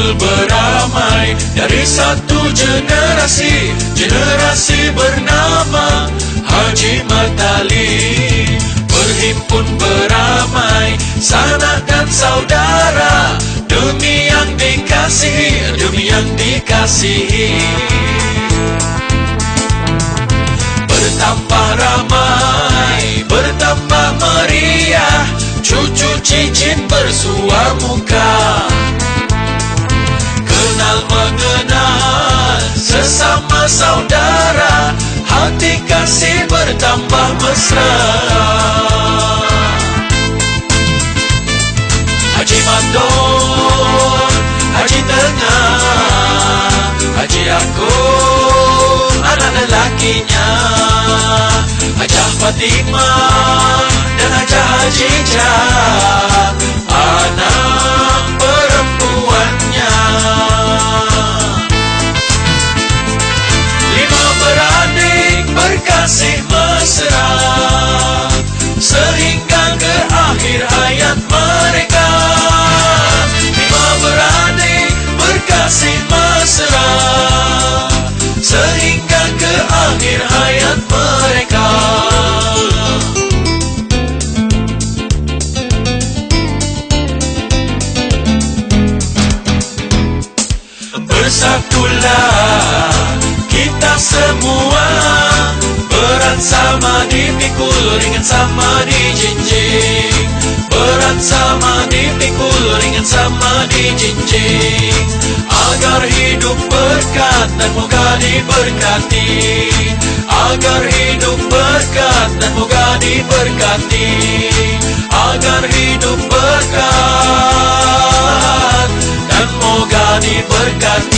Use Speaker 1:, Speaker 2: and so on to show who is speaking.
Speaker 1: timbul beramai. Dari satu generasi generasi bernama Haji Matali. Berhimpun beramai sanak dan saudara demi yang dikasihi demi yang dikasihi. Bertambah ramai bertambah meriah cucu cik saudara Hati kasih bertambah mesra. Haji Matur Haji Tengah Haji Agung Anak lelakinya Hajah Fatimah Dan Hajah Hajijah berkasih mesra Sehingga ke akhir hayat mereka. Lima beradik berkasih mesra. Sehingga ke akhir hayat mereka. Bersatulah kita semua sama dipikul ringan sama dijinjing berat sama dipikul ringan sama dijinjing agar hidup berkat dan moga diberkati. Agar hidup berkat dan moga diberkati. Agar hidup berkat dan moga diberkati.